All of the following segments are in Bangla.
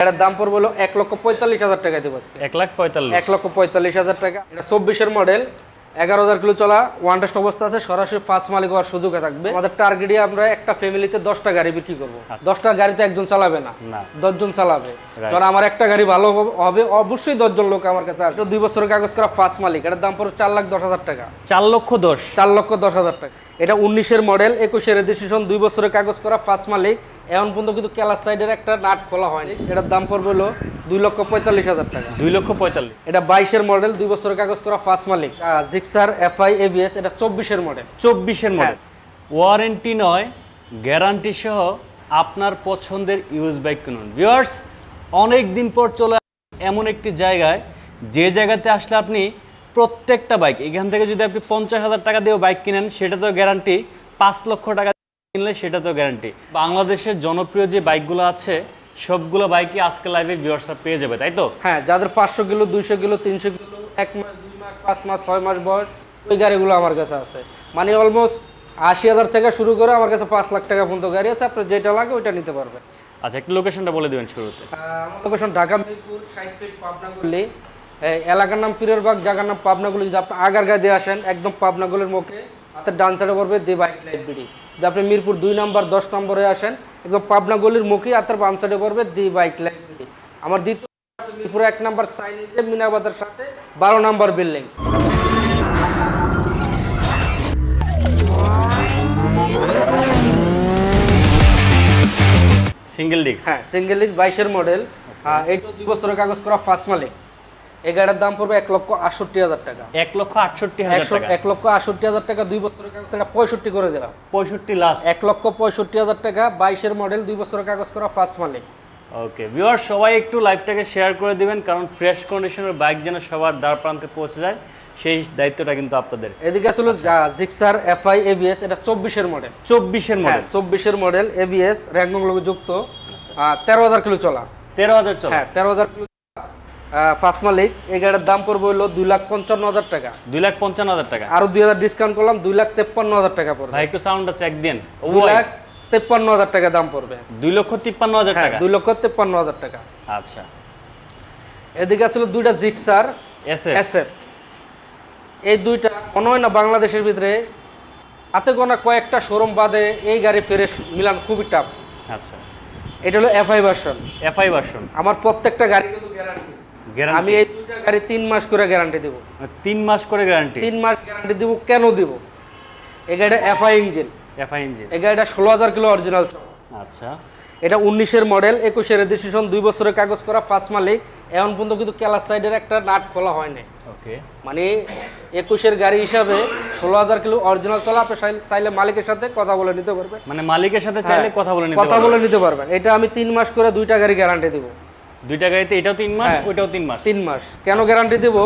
এটার দাম পড়বে হলো এক লক্ষ পঁয়তাল্লিশ হাজার টাকা দেবো আজকে। এক লাখ পঁয়তাল্লিশ। এক লক্ষ পঁয়তাল্লিশ হাজার টাকা। এটা চব্বিশের মডেল এগারো হাজার কিলো চলা ওয়ান টেস্ট অবস্থা আছে সরাসরি ফার্স্ট মালিক হওয়ার সুযোগ থাকবে। আমাদের টার্গেটে আমরা একটা ফ্যামিলিতে দশটা গাড়ি বিক্রি করব। দশটা গাড়িতে একজন চালাবে না দশজন চালাবে. কারণ আমার একটা গাড়ি ভালো হবে- হবে অবশ্যই দশজন লোক আমার কাছে আসবে। দুই বছরের কাগজ করা ফার্স্ট মালিক এটার দাম পড়বে চার লাখ দশ হাজার টাকা। চার লক্ষ দশ। চার লক্ষ দশ হাজার টাকা। এটা উনিশের মডেল একুশের রেজিস্ট্রেশন দুই বছরের কাগজ করা ফার্স্ট মালিক। এখন পর্যন্ত কিন্তু কেলার সাইডের একটা নাট খোলা হয়নি। এটার দাম পড়বে হলো দুই লক্ষ পঁয়তাল্লিশ হাজার টাকা। দুই লক্ষ পঁয়তাল্লিশ। এটা বাইশের মডেল দুই বছরের কাগজ করা ফার্স্ট মালিক। জিক্সার এফআই এভিএস এটা চব্বিশের মডেল চব্বিশের মডেল ওয়ারেন্টি নয় গ্যারান্টি সহ আপনার পছন্দের ইউজ বাইক কিনুন। ভিউয়ার্স অনেক দিন পর চলে এমন একটি জায়গায়। যে জায়গাতে আসলে আপনি প্রত্যেকটা বাইক এখান থেকে যদি আপনি পঞ্চাশ হাজার টাকা দিয়েও বাইক কিনেন সেটা তো গ্যারান্টি পাঁচ লক্ষ টাকা কিনলে সেটা তো গ্যারান্টি বাংলাদেশের জনপ্রিয় যে বাইকগুলো আছে সবগুলো বাইকই আজকে লাইভে ভিউয়ার্সরা পেয়ে যাবে তাই তো? হ্যাঁ যাদের পাঁচশো কিলো দুইশো কিলো তিনশো কিলো এক মাস দুই মাস পাঁচ মাস ছয় মাস বয়স ওই গাড়িগুলো আমার কাছে আছে। মানে অলমোস্ট আশি হাজার থেকে শুরু করে আমার কাছে পাঁচ লাখ টাকা পর্যন্ত গাড়ি আছে আপনার যেটা লাগে ওইটা নিতে পারবেন। আচ্ছা একটু লোকেশনটা বলে দেবেন শুরুতে। আমার লোকেশন ঢাকা মিরপুর ষাট ফিট এই এলাকার নাম পীরেরবাগ জায়গার নাম পাবনাগুলি যদি আপনি আগার গায়ে দিয়ে আসেন একদম পাবনাগুলির মুখে হাতের ডান সাইডে পড়বে দে বাইক লাইব্রেরি যদি আপনি মিরপুর দুই নম্বর দশ নম্বরে আসেন একদম পাবনাগুলির মুখে হাতের বাম সাইডে পড়বে দি বাইক লাইব্রেরি আমার দ্বিতীয় মিরপুর এক নম্বর সাইনিজে মিনাবাদের সাথে বারো নম্বর বিল্ডিং সিঙ্গেল ডিস্ক হ্যাঁ সিঙ্গেল ডিস্ক বাইশের মডেল এইটা দুই বছরের কাগজ করা ফার্স্ট মালিক। এই গাড়ির দাম পড়বে এক লক্ষ আটষট্টি হাজার টাকা। এক লক্ষ আটষট্টি হাজার এক লক্ষ আটষট্টি হাজার টাকা দুই বছরের কাগজ এটা পঁয়ষট্টি করে দিলাম। পঁয়ষট্টি লাস্ট এক লক্ষ পঁয়ষট্টি হাজার টাকা বাইশের মডেল দুই বছরের কাগজ করা ফার্স্ট মালিক। ওকে ভিউয়ার সবাই একটু লাইভটাকে শেয়ার করে দিবেন কারণ ফ্রেশ কন্ডিশনের বাইক যেন সবার দ্বার প্রান্তে পৌঁছে যায় সেই দায়িত্বটা কিন্তু আপনাদের। এদিকে আসলে জিক্সার এফআই এবিএস এটা চব্বিশের মডেল চব্বিশের হ্যাঁ মডেল চব্বিশের মডেল এবিএস র্যাঙ্গং লোক যুক্ত। তেরো হাজার কিলো চলা। তেরো হাজার চলা। হ্যাঁ তেরো হাজার কিলো ফার্স্ট মালিক এই গাড়ির দাম পড়বে হলো দুই লাখ পঞ্চান্ন হাজার টাকা। দুই লাখ পঞ্চান্ন হাজার টাকা। আরও দুই হাজার ডিসকাউন্ট করলাম দুই লাখ তেপ্পান্ন হাজার টাকা পড়বে। ভাই একটু সাউন্ড আছে একদিন দুই লাখ তেপ্পান্ন হাজার টাকা দাম পড়বে। দুই লক্ষ তিপ্পান্ন হাজার হ্যাঁ টাকা দুই লক্ষ তেপ্পান্ন হাজার টাকা। আচ্ছা। এদিকে আসলে দুইটা জিক্সার এসে এসএফ এই দুইটা মনে হয় না বাংলাদেশের ভিতরে হাতে গোনা কয়েকটা শোরুম বাদে এই গাড়ি ফেরে মিলান খুবই টাফ আচ্ছা। এটা হলো এফআই ভার্সন এফআই ভার্সন আমার প্রত্যেকটা গাড়ি কিন্তু গ্যারান্টি আমি এই দুইটা গাড়ি তিন মাস করে গ্যারান্টি দেবো। তিন মাস করে গ্যারান্টি তিন মাস গ্যারান্টি দিব কেন দিব? এই গাড়িটা এফআই ইঞ্জিন এফআই ইঞ্জিন এই গাড়িটা ষোলো হাজার কিলো অরিজিনাল আচ্ছা। এটা উনিশের মডেল একুশের রেজিস্ট্রেশন দুই বছরের কাগজ করা ফার্স্ট মালিক। এখন পর্যন্ত কিন্তু কেলার সাইডের একটা নাট খোলা হয়নি ওকে মানে একুশের গাড়ি হিসাবে ষোলো হাজার কিলো অরিজিনাল চলা আপনি চাইলে- মালিকের সাথে কথা বলে নিতে পারবেন। মানে মালিকের সাথে চাইলে হ্যাঁ, কথা বলে নিতে কথা। বলে নিতে পারবেন। এটা আমি তিন মাস করে দুইটা গাড়ি গ্যারান্টি দিব। দুইটা গাড়িতে এটাও তিন মাস হ্যাঁ। ওইটাও তিন মাস। তিন মাস। কেন গ্যারান্টি দিব?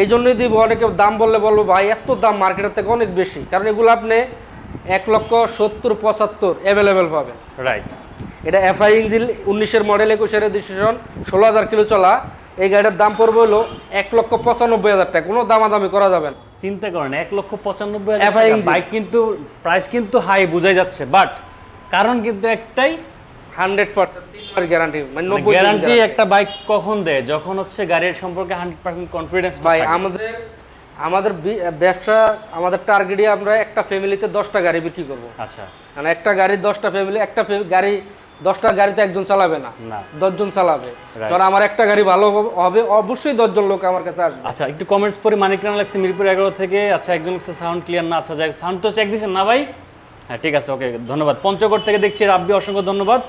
এই জন্যই দিব অনেকে দাম বললে বলব ভাই এত দাম মার্কেটের থেকে অনেক বেশি। কারণ এগুলো আপনি এক লক্ষ সত্তর পঁচাত্তর অ্যাভেলেবেল পাবেন। রাইট এটা এফআই ইঞ্জিন উনিশের মডেল একুশের রেজিস্ট্রেশন ষোলো হাজার কিলো চলা। এই গাড়িটার দাম পড়বে হলো এক লক্ষ পঁচানব্বই হাজার টাকা। কোনো দামাদামি করা যাবে না। চিন্তা করেন এক লক্ষ পঁচানব্বই হাজার। বাইক কিন্তু প্রাইস কিন্তু হাই বোঝাই যাচ্ছে। বাট কারণ কিন্তু একটাই হান্ড্রেড পার্সেন্ট গ্যারান্টি মানে গ্যারান্টি একটা বাইক কখন দেয়? যখন হচ্ছে গাড়ির সম্পর্কে হান্ড্রেড পার্সেন্ট কনফিডেন্স ভাই আমাদের আমাদের ব্যবসা আমাদের টার্গেটে আমরা একটা ফ্যামিলিতে দশটা গাড়ি বিক্রি করব। আচ্ছা। মানে একটা গাড়ির দশটা ফ্যামিলি একটা গাড়ি দশটা গাড়িতে একজন চালাবে না। না। দশজন চালাবে. কারণ আমার একটা গাড়ি ভালো হবে- অবশ্যই দশজন লোক আমার কাছে আসবে। আচ্ছা একটু কমেন্টস পরে মানিক রানা লাগছে মিরপুর এগারো থেকে। আচ্ছা একজন লাগছে সাউন্ড ক্লিয়ার না। আচ্ছা যাই সাউন্ড তো চেক দিয়েছেন না ভাই? হ্যাঁ ঠিক আছে ওকে ধন্যবাদ। পঞ্চগড় থেকে দেখছি রাব্বি অসংখ্য ধন্যবাদ।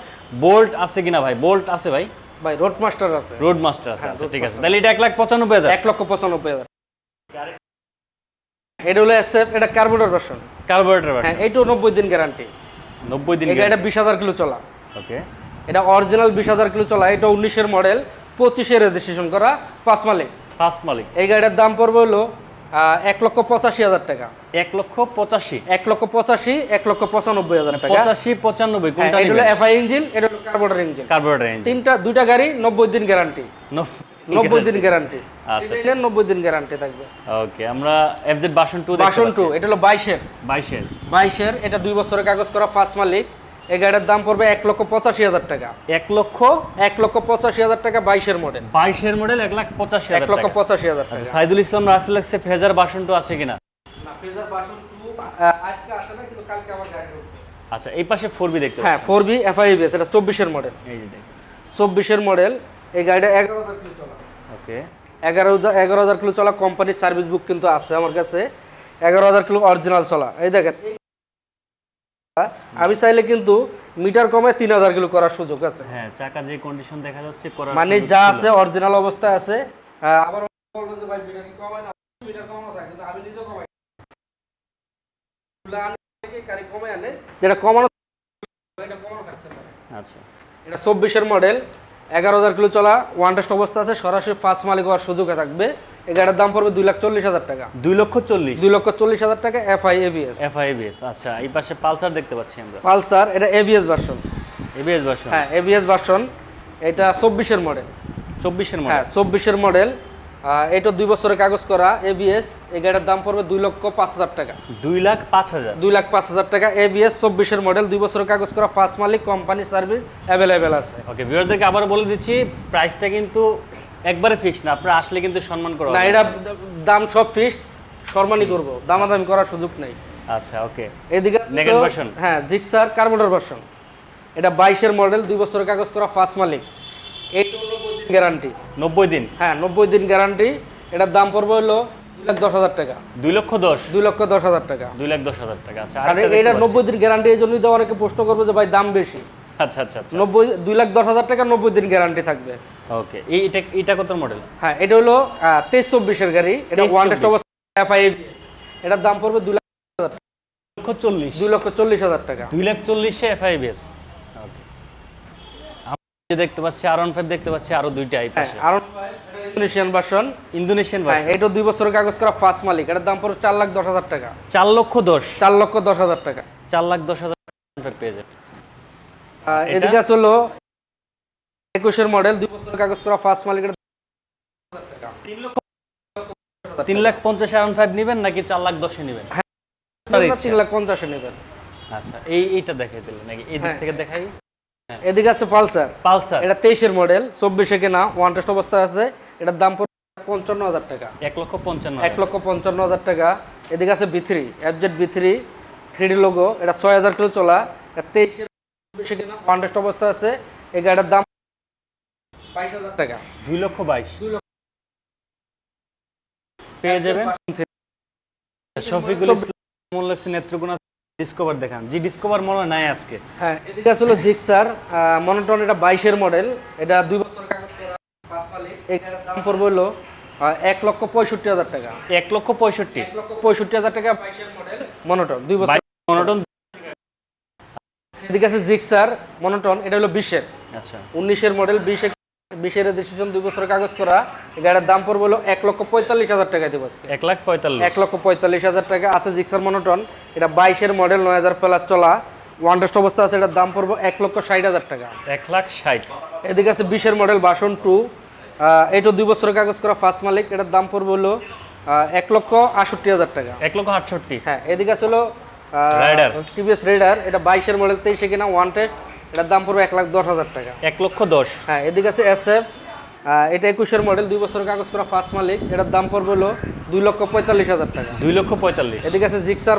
বোল্ট আছে কিনা ভাই? বোল্ট আছে ভাই? ভাই রোড মাস্টার আছে। রোড মাস্টার আছে হ্যাঁ, আচ্ছা ঠিক আছে। তাহলে এটা এক লাখ পঁচানব্বই হাজার। এক লক্ষ পঁচানব্বই হাজার। এটা হলো এসএফ এটা কার্বোরেটর ভার্সন কার্বোরেটর হ্যাঁ এইটাও নব্বই দিন গ্যারান্টি নব্বই দিন গাড়িটা বিশ হাজার কিলো চলা। ওকে এটা অরিজিনাল বিশ হাজার কিলো চলা এটা উনিশের মডেল পঁচিশে রেজিস্ট্রেশন করা পাঁচ মালিক ফার্স্ট মালিক এই গাড়িটার দাম পড়বে হলো এক লক্ষ পঁচাশি হাজার টাকা। এক লক্ষ পঁচাশি। এক লক্ষ পঁচাশি এক লক্ষ পঁচানব্বই হাজার টাকা। পঁচাশি পঁচানব্বই হ্যাঁ, কোনটা এটা হলো এফআই ইঞ্জিন এটা হলো কার্বোরেটর ইঞ্জিন কার্বোরেটর ইঞ্জিন তিনটা দুইটা গাড়ি নব্বই দিন গ্যারান্টি নব্বই দিন গ্যারান্টি আচ্ছা। নব্বই দিন গ্যারান্টি থাকবে। ওকে আমরা এফজেড বাসন টু বাসন টু এটা হলো বাইশের। বাইশের। বাইশের এটা দুই বছরের কাগজ করা ফার্স্ট মালিক। এই গাড়িটার দাম পড়বে এক লক্ষ পঁচাশি হাজার টাকা। এক লক্ষ? এক লক্ষ পঁচাশি হাজার টাকা বাইশের মডেল বাইশের মডেল এক লাখ পঁচাশি এক লক্ষ পঁচাশি হাজার আচ্ছা টাকা সাইদুল ইসলাম রাসেল এক্সে ফেজার আছে কিনা? বাসন টু, আজকে আসে না কিন্তু কালকে আমার গাড়ি আচ্ছা এই পাশে ফোর বি দেখতে হ্যাঁ ফোর বি এফআইবিএস এটা চব্বিশের মডেল এই যে চব্বিশের মডেল এই গাড়িটা এগারো হাজার কিলো চলা। ওকে এগারো হাজার এগারো হাজার কিলো চলা কোম্পানির সার্ভিস বুক কিন্তু আছে আমার কাছে। এগারো হাজার কিলো অরিজিনাল চলা। এই দেখেন আমি চাইলে কিন্তু মিটার কমে তিন হাজার কিলো করার সুযোগ আছে। হ্যাঁ চাকা যে কন্ডিশন দেখা যাচ্ছে মানে যা আছে অরিজিনাল অবস্থায় আছে। আবার বলবেন যে ভাই মিটার কি কমায় না? মিটার কমানো থাকে কিন্তু আমি নিজেও কমাই। এগুলো আনি থেকে গাড়ি কমে আনে। যেটা কমানো এটা কমানো থাকতে পারে। আচ্ছা। এটা চব্বিশের মডেল এগারো হাজার কিলো চলা ওয়ান টেস্ট অবস্থা আছে সরাসরি ফার্স্ট মালিক হওয়ার সুযোগ থাকবে। এই গাড়ির দাম পড়বে দুই লাখ চল্লিশ হাজার টাকা। দুই লক্ষ চল্লিশ। দুই লক্ষ চল্লিশ হাজার টাকা এফআই এবিএস এফআইবিএস আচ্ছা এই পাশে পালসার দেখতে পাচ্ছি আমরা। পালসার এটা এবিএস ভার্সন এবিএস ভার্সন হ্যাঁ এবিএস ভার্সন এটা চব্বিশের মডেল চব্বিশের হ্যাঁ মডেল চব্বিশের মডেল এটা দুই বছরের কাগজ করা এবিএস এই গাড়ির দাম পড়বে দুই লক্ষ পাঁচ হাজার টাকা। দুই লাখ পাঁচ হাজার? দুই লাখ পাঁচ হাজার টাকা এবিএস চব্বিশের মডেল দুই বছরের কাগজ করা ফার্স্ট মালিক কোম্পানি সার্ভিস অ্যাভেলেবেল আছে। ওকে ভিউয়ারদেরকে আবার বলে দিচ্ছি প্রাইসটা কিন্তু একবারে ফিক্স না আপনারা আসলে কিন্তু সম্মান করা না এটা দাম সব ফিক্সড সম্মানই করব দামাদামি করার সুযোগ নেই। আচ্ছা ওকে। এদিকে তো- version? হ্যাঁ জিক্সার কার্বোটার ভার্সন এটা বাইশের মডেল দুই বছরের কাগজ করা ফার্স্ট মালিক। এইটা হলো গ্যারান্টি নব্বই দিন? হ্যাঁ নব্বই দিন গ্যারান্টি এটার দাম পড়বে হলো দুই লাখ দশ হাজার টাকা। দুই লক্ষ দশ? দুই লক্ষ দশ হাজার টাকা। দুই লাখ দশ হাজার টাকা। আচ্ছা আর এটা নব্বই দিন গ্যারান্টি এই জন্যই তো অনেকে প্রশ্ন করবে যে ভাই দাম বেশি? আচ্ছা আচ্ছা আচ্ছা। নব্বই দুই লাখ দশ হাজার টাকা নব্বই দিন গ্যারান্টি থাকবে। ওকে এই এটা এটা কত মডেল হ্যাঁ এটা হলো তেইশ চব্বিশের গাড়ি। এটা ওয়ান টেস্ট অবস্থা এফআই এটার দাম পড়বে দুই লাখ লক্ষ চল্লিশ। দুই লক্ষ চল্লিশ হাজার টাকা। দুই লাখ চল্লিশে এফআইবিএস ওকে আমরা দেখতে পাচ্ছি আর ওয়ান ফাইভ দেখতে পাচ্ছি আরও দুইটা হ্যাঁ পাশে আর ইন্দোনেশিয়ান ভার্সন ইন্দোনেশিয়ান ভার্সন এটা দুই বছরের কাগজ করা ফার্স্ট মালিক। এটার দাম পড়বে চার লাখ দশ হাজার টাকা। চার লক্ষ দশ। চার লক্ষ দশ হাজার টাকা। চার লাখ দশ হাজার ফাইভ পেয়ে যাবে। এদিকে আছে হলো একুশের মডেল দুই বছরের কাগজ করা ফার্স্ট মালিক এটার তিন লাখ পঞ্চাশ আর ফাইভ নেবেন নাকি চার লাখ দশে নেবেন? দাম তিন লাখ পঞ্চাশে নেবেন। আচ্ছা এই এইটা দেখাই দিলেন নাকি? এই দিক হ্যাঁ। থেকে দেখাই? এদিকে আছে পালসার। পালসার? এটা তেইশের মডেল চব্বিশে কেনা ওয়ান টেস্ট অবস্থায় আছে। এটার দাম পঞ্চান্ন হাজার টাকা। এক লক্ষ পঞ্চান্ন এক লক্ষ পঞ্চান্ন হাজার টাকা। এদিকে আছে B three FZ B three three D logo এটা ছয় হাজার কিলো চলা। এটা তেইশের চব্বিশে কেনা ওয়ান টেস্ট অবস্থা আছে। এই গাড়িটার দাম বাইশ হাজার টাকা। দুই লক্ষ বাইশ। দুই লক্ষ। পেয়ে যাবেন। শফিকুল ইসলাম লাগছে নেত্রকোনা ডিসকভার দেখান। জি ডিসকভার মনে নাই আজকে। হ্যাঁ এদিকে আছে জিক্সার মনোটন এটা বাইশের মডেল এটা দুই বছর কাগজ করা পাঁচ মালিক এই গাড়ির দাম পড়বে হলো এক লক্ষ পঁয়ষট্টি হাজার টাকা। এক লক্ষ পঁয়ষট্টি। এক লক্ষ পঁয়ষট্টি হাজার টাকা বাইশের মডেল মনোটন দুই বছর মনোটন এদিকে আছে জিক্সার মনোটন এটা হলো বিশের। আচ্ছা। উনিশের মডেল বিশে বিশের রেজিস্ট্রেশন দুই বছরের কাগজ করা গাড়ির দাম পড়বে হলো এক লক্ষ পঁয়তাল্লিশ হাজার টাকা দেবো আজকে। এক লাখ পঁয়তাল্লিশ। এক লক্ষ পঁয়তাল্লিশ হাজার টাকা আছে জিক্সার মনোটন এটা বাইশের মডেল নয় হাজার প্লাস চলা ওয়ান টেস্ট অবস্থা আছে এটার দাম পড়বে এক লক্ষ ষাট হাজার টাকা। এক লাখ ষাট। এদিকে আছে বিশের মডেল বাসন টু এটা দুই বছরের কাগজ করা ফার্স্ট মালিক এটার দাম পড়বে হলো এক লক্ষ আটষট্টি হাজার টাকা। এক লক্ষ আটষট্টি। হ্যাঁ এদিকে আছে হলো। টিভিএস রেডার এটা বাইশের মডেল তেইশে কিনা ওয়ান টেস্ট এটার দাম পড়বে এক লাখ দশ হাজার টাকা। এক লক্ষ দশ। হ্যাঁ এদিকে আছে এস এফ এটা একুশের মডেল দুই বছরের কাগজ করা ফার্স্ট মালিক এটার দাম পড়বে হলো দুই লক্ষ পঁয়তাল্লিশ হাজার টাকা। দুই লক্ষ পঁয়তাল্লিশ। এদিকে আছে জিক্সার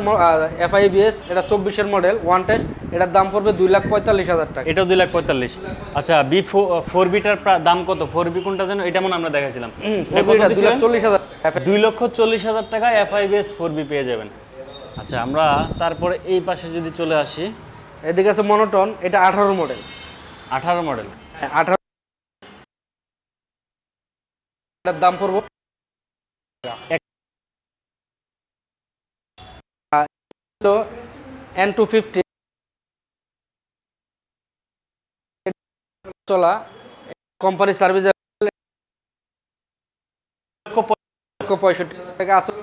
এফআইবিএস এটা চব্বিশের মডেল ওয়ান টেস্ট এটার দাম পড়বে দুই লাখ পঁয়তাল্লিশ হাজার টাকা। এটাও দুই লাখ পঁয়তাল্লিশ। আচ্ছা বি ফোর বিটার দাম কত? ফোর বি কোনটা যেন? এটা মনে আমরা দেখাছিলাম? চল্লিশ হাজার। দুই লক্ষ চল্লিশ হাজার টাকা এফআইবিএস ফোর বি পেয়ে যাবেন। আচ্ছা আমরা তারপরে এই পাশে যদি চলে আসি এদিকে আছে মনোটন এটা আঠারো মডেল। আঠারো মডেল। হ্যাঁ, আঠারো। এটার দাম পড়ব। N two fifty. চলা কোম্পানি সার্ভিস পঁয়ষট্টি। টাকা আসলে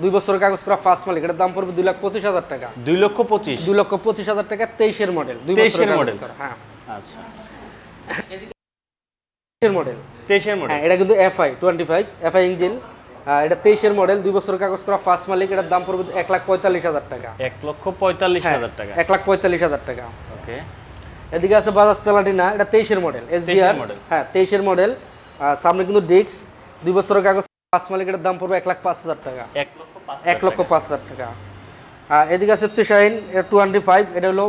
দুই বছরের কাগজ করা ফার্স্ট মালিক এটার দাম পড়বে দুই লাখ পঁচিশ হাজার টাকা। দুই লক্ষ পঁচিশ। দুই লক্ষ পঁচিশ হাজার টাকা তেইশের মডেল দুই 23 বছরের মডেল হ্যাঁ। আচ্ছা। তেইশের মডেল তেইশের মডেল হ্যাঁ এটা কিন্তু FI twenty five FI engine এটা তেইশের মডেল দুই বছর কাগজ করা ফার্স্ট মালিক এটার দাম পড়বে এক লাখ পঁয়তাল্লিশ হাজার টাকা। এক লক্ষ পঁয়তাল্লিশ হ্যাঁ, হাজার টাকা। এক লাখ পঁয়তাল্লিশ হাজার টাকা। ওকে। এদিকে আছে বাজাজ প্লাটিনা এটা তেইশের মডেল এসবিআর model। হ্যাঁ তেইশের মডেল সামনে কিন্তু ডিক্স দুই বছরের কাগজ ফার্স্ট মালিক এটার দাম পড়বে এক লাখ পাঁচ হাজার টাকা। এক লক্ষ পাঁচ পাঁচ হাজার টাকা। এদিকে আছে শাহিন এটা টোয়েন্টি ফাইভ এটা হলো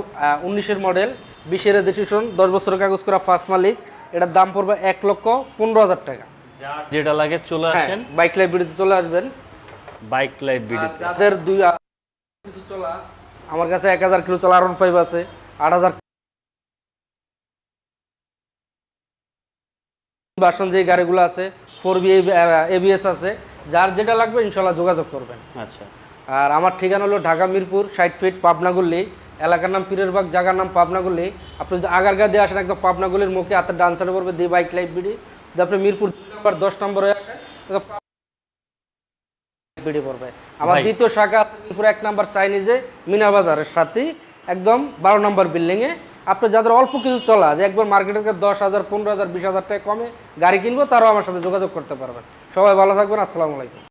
উনিশের মডেল বিশের রেজিস্ট্রেশন দশ বছরের কাগজ করা ফার্স্ট মালিক এটার দাম পড়বে এক লক্ষ পনেরো হাজার টাকা। যেটা লাগে চলে হ্যাঁ আসেন। বাইক লাইব্রেরিতে চলে আসবেন। বাইক বিডিতে যাদের দুই কিছু চলা আমার কাছে এক হাজার কিলো চলা আর ফাইভ আছে আট হাজার বাসন যে গাড়িগুলো আছে ফোর বি এবিএস আছে। যার যেটা লাগবে ইনশাল্লাহ যোগাযোগ করবেন। আচ্ছা। আর আমার ঠিকানা হলো ঢাকা মিরপুর ষাট ফিট পাবনাগুল্লি এলাকার নাম পীরেরবাগ জায়গার নাম পাবনাগুল্লি আপনি যদি আগারগা দিয়ে আসেন একদম পাবনাগুলির মুখে হাতের ডান সাইডে পড়বে দি বাইক লাইফ বিডি। যদি আপনি মিরপুর নম্বর দশ নম্বরে আসেন বিডি পড়বে। আমার দ্বিতীয় শাখা আছে মিরপুর এক নম্বর চাইনিজে মিনা বাজারের সাথেই একদম বারো নম্বর বিল্ডিংয়ে। আপনি যাদের অল্প কিছু চলা, যে একবার মার্কেটের থেকে দশ হাজার, পনেরো হাজার, বিশ হাজার টাকা কমে গাড়ি কিনবো, তারাও আমার সাথে যোগাযোগ করতে পারবেন। সবাই ভালো থাকবেন, আসসালামু আলাইকুম।